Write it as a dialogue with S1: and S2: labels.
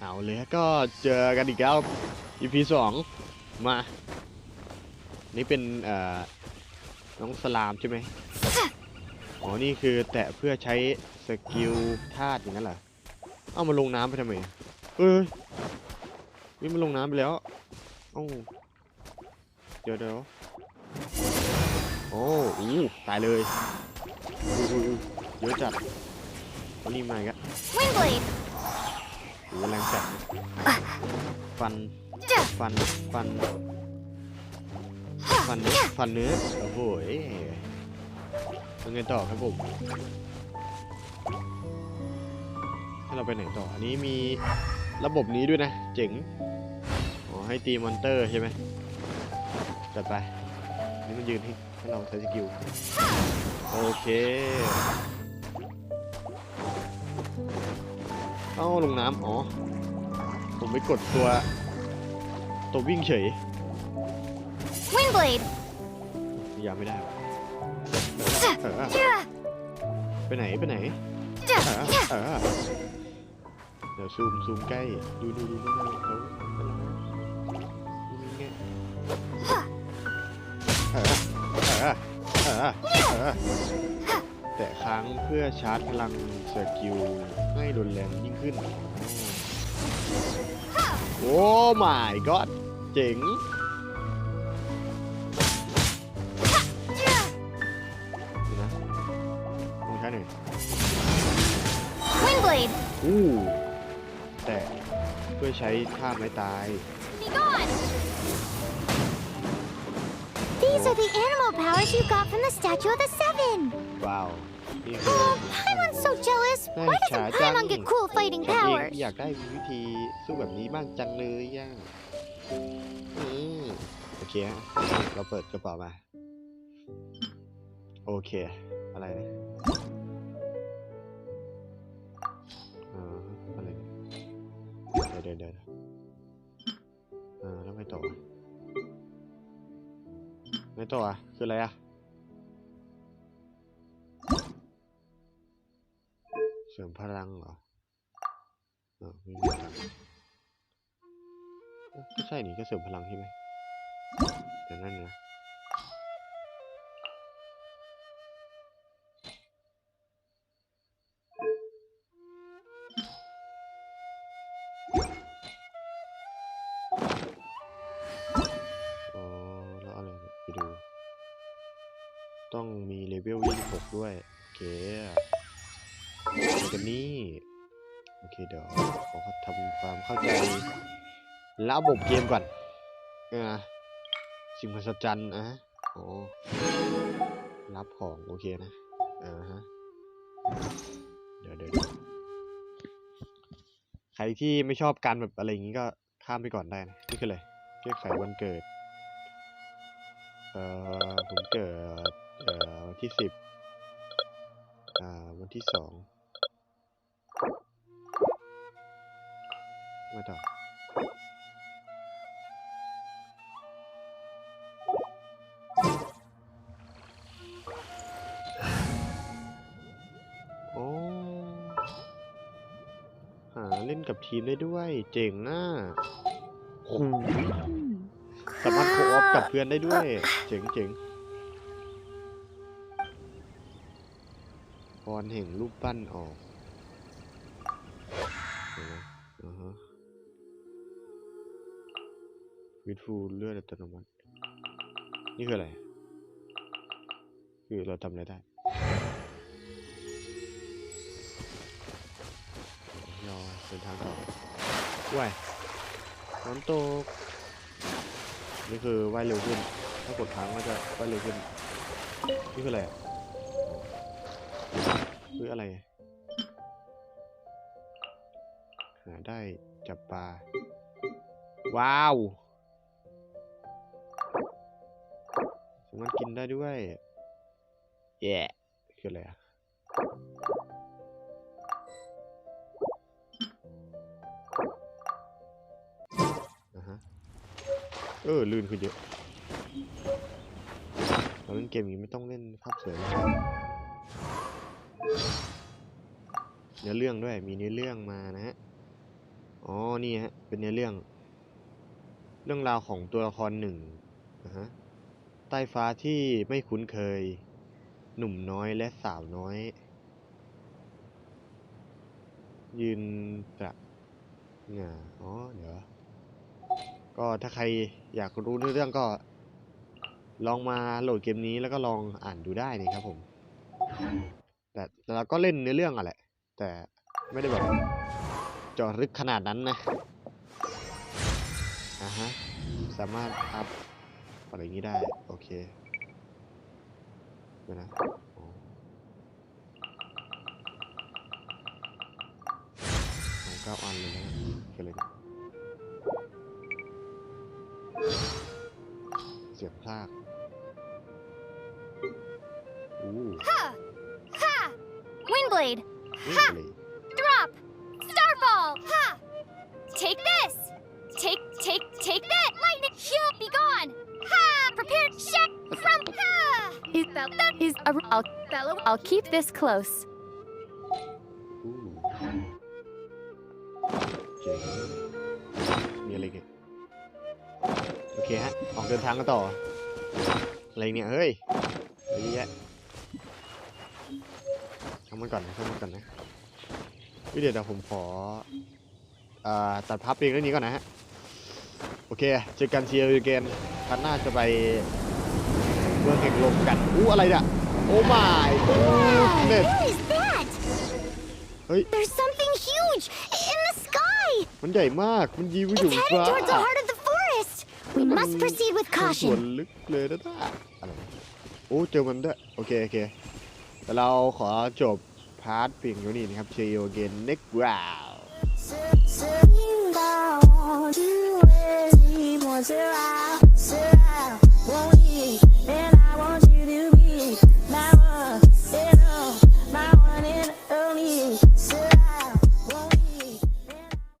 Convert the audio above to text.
S1: เอาเลยก็เจอกันอีกแล้ว EP สองมา นี่เป็นเอ่อน้องสลามใช่ไหมอ๋อนี่คือแตะเพื่อใช้สกิลธาตุอย่างนั้นเหรอ เอามาลงน้ำไปทำไมเอ้ยนี่มันลงน้ำไปแล้วเอ้าเดี๋ยวเดี๋ยวโอ้อู้ตายเลยอู้อู้อู้เยอะจัดอันนี้มาอีกแล้ว
S2: Windblade!
S1: โอ้แรงจัดฟัน ฟัน ฟัน ฟันฟันเนื้อโอ้โหยยังไงต่อครับผม ให้เราไปไหนต่อ อันนี้มีระบบนี้ด้วยนะ เจ๋งอ๋อให้ตีมอนเตอร์ใช่ไหมจัดไป นี่มันยืนให้ให้เราใช้สกิล โอเค เอ้าลงน้ำอ๋อ ผมไปกดตัว ตัววิ่งเฉย
S2: Windblade!
S1: ยามไม่ได้วะเออ
S2: Yeah!
S1: ไปไหน ไปไหน
S2: Yeah!
S1: เดี๋ยวซูมซูมใกล้ ดูดูดูดูเขาเป็นไงเออเออเออเออแต่ค้างเพื่อชาร์จพลังสกิลให้รุนแรงยิ่งขึ้น โอ้ my god เจ๋งดูนะลองใช้หน่อย อู้แต่เพื่อใช้ท่าไม้ตาย
S2: Be gone! These are the animal powers you got from the Statue of the Seven!
S1: ว้าวนี่คือ
S2: Oh, Paimon's so jealous! Why doesn't Paimon get cool fighting
S1: ฉันเอง
S2: powers?
S1: อยากได้วิธีสู้แบบนี้บ้างจังเลยย่าอืมโอเคฮะเราเปิดกระเป๋ามา โอเค อะไรนะ เดี๋ยวเดี๋ยวเออแล้วไงต่อไงต่ออะคืออะไรอะเสริมพลังเหรอเออไม่รู้จักเอ้าก็ใช่นี่ก็เสริมพลังใช่ไหมแต่นั่นนะ มีเลเวล26ด้วย โอเคกันนี่โอเคเดี๋ยวขอทำความเข้าใจระบบเกมก่อนเออสิ่งมหัศจรรย์อะฮะอ๋อรับของ โอเคนะอ่าฮะเดี๋ยวเดี๋ยวใครที่ไม่ชอบการแบบอะไรอย่างงี้ก็ข้ามไปก่อนได้นะนี่คืออะไรแก้ไขวันเกิด เอ่อผมเกิด เอ่อวันที่สิบอ่าวันที่สองมาต่อโอ้หาเล่นกับทีมได้ด้วย เจ๋งน่ะโอ้โหสามารถโคออฟกับเพื่อนได้ด้วย เจ๋งเจ๋ง รแห่งรูปปั้นออกเห็นไหมอ่าฮะวิดฟูเลือดอัตโนมัติ นี่คืออะไร คือเราทำอะไรได้รอเดินทางต่อว่ายฝนตก นี่คือว่ายเร็วขึ้น ถ้ากดค้างก็จะว่ายเร็วขึ้น นี่คืออะไรื้ออะไร หาได้จับปลา ว้าวสามารถกินได้ด้วย แย่คืออะไรอะนะฮะ เออ ลื่นขึ้นเยอะเราเล่นเกมนี้ไม่ต้องเล่นภาพสวยเลย เนื้อเรื่องด้วย มีเนื้อเรื่องมานะฮะ อ๋อ นี่ฮะ เป็นเนื้อเรื่อง เรื่องราวของตัวละครหนึ่งนะฮะ ใต้ฟ้าที่ไม่คุ้นเคย หนุ่มน้อยและสาวน้อย ยืนประหง่าอ๋อ เดี๋ยว ก็ถ้าใครอยากรู้เนื้อเรื่องก็ ลองมาโหลดเกมนี้แล้วก็ลองอ่านดูได้นี่ครับผม แต่แต่เราก็เล่นเนื้อเรื่องอะแหละ แต่ไม่ได้แบบจาะลึกขนาดนั้นนะอ่าฮะ สามารถอัพอะไรอย่างนี้ได้ โอเคเดี๋ยวนะอ๋อเอาเก้าอันเลยนะกันเลยเนี่ยเสียบพลากอู้
S2: Ha! Ha! Windblade!
S1: นี่เลย
S2: Drop! Starfall! Ha! Take this! Take, take, take that! Lightning! Shield! Be gone! Ha! Prepare check from Ha! Is that that is a I'll, I'll, I'll keep this close.
S1: อู้เจ๋งมีอะไรกันโอเคฮะ ออกเดินทางกันต่อ อะไรเนี่ย เฮ้ยอะไรเยอะแยะทำ มันก่อนนะทำมันก่อนนะเฮ้ยเดี๋ยวเดี๋ยวผมขออ่าตัดพับเพลงเรื่องนี้ก่อนนะฮะ โอเค เจอกันเชียร์เกนพันหน้าจะไปเมืองแห่งลมกัน อู้อะไรเนี่ย โอ้ my goodness
S2: What is that?
S1: Hey.
S2: There's something huge in the sky.
S1: มันใหญ่มาก มันยิวอยู่
S2: It's
S1: ฟ้า
S2: headed towards the heart of the forest. We must proceed with
S1: มันสวน
S2: caution.
S1: ลึกเลยนะท่าอะไรวะโอ้ เจอมันด้วย โอเค โอเค แต่เราขอจบ พาร์ทเพียงเท่านี้นะครับเชียร์เกนเน็กวาว